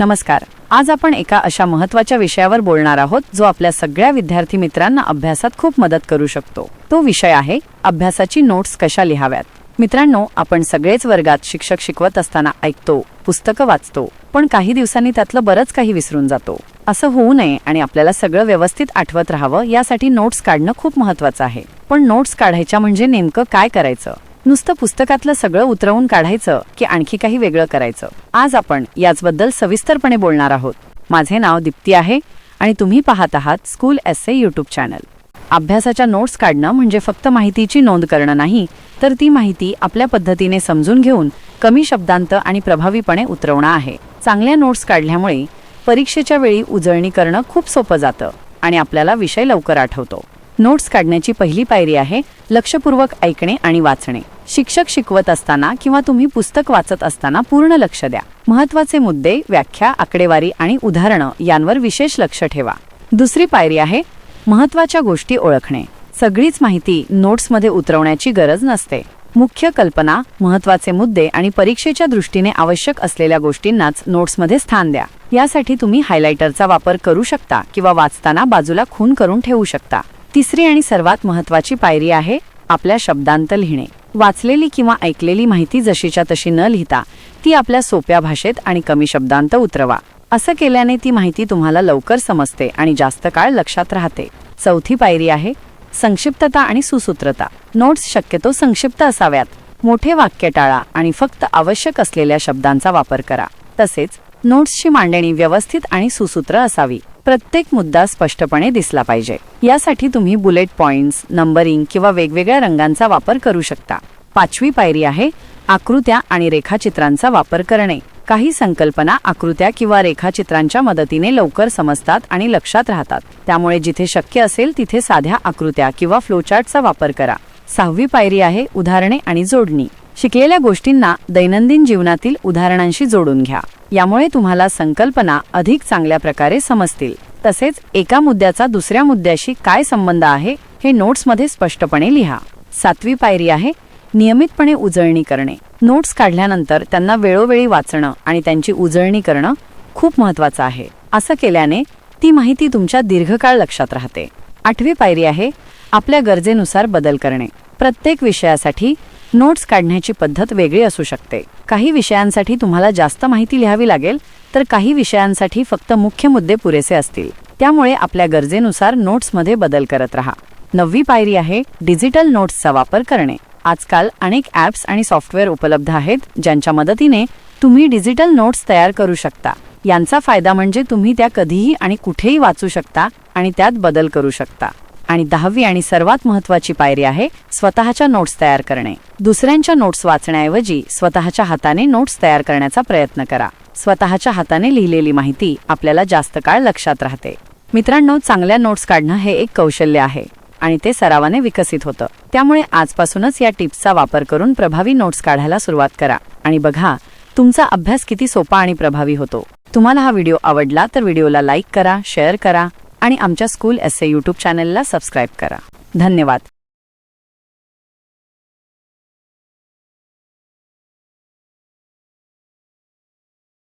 नमस्कार. आज आपण एका अशा महत्त्वाच्या विषयावर बोलणार आहोत जो आपल्या सगळ्या विद्यार्थी मित्रांना अभ्यासात खूप मदत करू शकतो. तो विषय आहे अभ्यासाची नोट्स कशा लिहाव्यात? मित्रांनो आपण सगळेच वर्गात शिक्षक शिकवत असताना ऐकतो पुस्तकं वाचतो पण काही दिवसांनी त्यातलं बरंच काही विसरून जातो. असं होऊ नये आणि आपल्याला सगळं व्यवस्थित आठवत राहावं यासाठी नोट्स काढणं खूप महत्वाचं आहे. पण नोट्स काढायच्या म्हणजे नेमकं काय करायचं? नुसतं पुस्तकातलं सगळं उतरवून काढायचं की आणखी काही वेगळं करायचं. आज आपण याचबद्दल सविस्तरपणे बोलणार आहोत. माझे नाव दीप्ती आहे आणि तुम्ही पाहत आहात school S A YouTube channel. अभ्यासाच्या नोट्स काढणं म्हणजे फक्त माहितीची नोंद करणं नाही तर ती माहिती आपल्या पद्धतीने समजून घेऊन कमी शब्दांत आणि प्रभावीपणे उतरवणं आहे. चांगल्या नोट्स काढल्यामुळे परीक्षेच्या वेळी उजळणी करणं खूप सोपं जातं आणि आपल्याला विषय लवकर आठवतो. नोट्स काढण्याची पहिली पायरी आहे लक्षपूर्वक ऐकणे आणि वाचणे. शिक्षक शिकवत असताना किंवा तुम्ही पुस्तक वाचत असताना पूर्ण लक्ष द्या. महत्त्वाचे मुद्दे व्याख्या आकडेवारी आणि उदाहरणं यांवर विशेष लक्ष ठेवा. दुसरी पायरी आहे महत्त्वाच्या गोष्टी ओळखणे. सगळीच माहिती नोट्समध्ये उतरवण्याची गरज नसते. मुख्य कल्पना महत्त्वाचे मुद्दे आणि परीक्षेच्या दृष्टीने आवश्यक असलेल्या गोष्टींनाच नोट्समध्ये स्थान द्या. यासाठी तुम्ही हायलायटरचा वापर करू शकता किंवा वाचताना बाजूला खून करून ठेवू शकता. तिसरी आणि सर्वात महत्वाची पायरी आहे आपल्या शब्दांत लिहिणे. वाचलेली किंवा ऐकलेली माहिती जशीच्या तशी न लिहिता ती आपल्या सोप्या भाषेत आणि कमी शब्दांत उतरवा. असं केल्याने ती माहिती तुम्हाला लवकर समजते आणि जास्त काळ लक्षात राहते. चौथी पायरी आहे संक्षिप्तता आणि सुसूत्रता. नोट्स शक्यतो संक्षिप्त असाव्यात. मोठे वाक्य टाळा आणि फक्त आवश्यक असलेल्या शब्दांचा वापर करा. तसेच नोट्सची मांडणी व्यवस्थित आणि सुसूत्र असावी. प्रत्येक मुद्दा स्पष्टपणे दिसला पाहिजे. यासाठी तुम्ही बुलेट पॉइंट्स नंबरिंग किंवा वेगवेगळ्या रंगांचा वापर करू शकता. पाचवी पायरी आहे आकृत्या आणि रेखाचित्रांचा वापर करणे. काही संकल्पना आकृत्या किंवा रेखाचित्रांच्या मदतीने लवकर समजतात आणि लक्षात राहतात. त्यामुळे जिथे शक्य असेल तिथे साध्या आकृत्या किंवा फ्लोचार्टचा वापर करा. सहावी पायरी आहे उदाहरणे आणि जोडणी. शिकलेल्या गोष्टींना दैनंदिन जीवनातील उदाहरणांशी जोडून घ्या. यामुळे तुम्हाला संकल्पना अधिक चांगल्या प्रकारे समजतील. तसेच एका मुद्द्याचा दुसऱ्या मुद्द्याशी काय संबंध आहे हे नोट्समध्ये स्पष्टपणे लिहा. सातवी पायरी आहे नियमितपणे उजळणी करणे. नोट्स काढल्यानंतर त्यांना वेळोवेळी वाचणं आणि त्यांची उजळणी करणं खूप महत्वाचं आहे. असं केल्याने ती माहिती तुमच्या दीर्घकाळ लक्षात राहते. आठवी पायरी आहे आपल्या गरजेनुसार बदल करणे. प्रत्येक विषयासाठी नोट्स काढण्याची पद्धत वेगळी असू शकते. काही विषयांसाठी तुम्हाला जास्त माहिती लिहावी लागेल तर काही विषयांसाठी फक्त मुख्य मुद्दे पुरेसे असतील. त्यामुळे आपल्या गरजेनुसार नोट्समध्ये बदल करत राहा. नववी पायरी आहे डिजिटल नोट्सचा वापर करणे. आजकाल अनेक ॲप्स आणि सॉफ्टवेअर उपलब्ध आहेत ज्यांच्या मदतीने तुम्ही डिजिटल नोट्स तयार करू शकता. यांचा फायदा म्हणजे तुम्ही त्या कधीही आणि कुठेही वाचू शकता आणि त्यात बदल करू शकता. आणि दहावी आणि सर्वात महत्वाची पायरी आहे स्वतःच्या नोट्स तयार करणे. दुसऱ्यांच्या नोट्स वाचण्याऐवजी स्वतःच्या हाताने नोट्स तयार करण्याचा प्रयत्न करा. स्वतःच्या हाताने लिहिलेली माहिती आपल्याला जास्त काळ लक्षात राहते. मित्रांनो चांगल्या नोट्स काढणं हे एक कौशल्य आहे आणि ते सरावाने विकसित होतं. त्यामुळे आजपासूनच या टिप्सचा वापर करून प्रभावी नोट्स काढायला सुरुवात करा आणि बघा तुमचा अभ्यास किती सोपा आणि प्रभावी होतो. तुम्हाला हा व्हिडिओ आवडला तर व्हिडिओला लाईक करा शेअर करा आणि आमच्या स्कूल एस ए यूट्यूब चॅनलला सबस्क्राईब करा. धन्यवाद.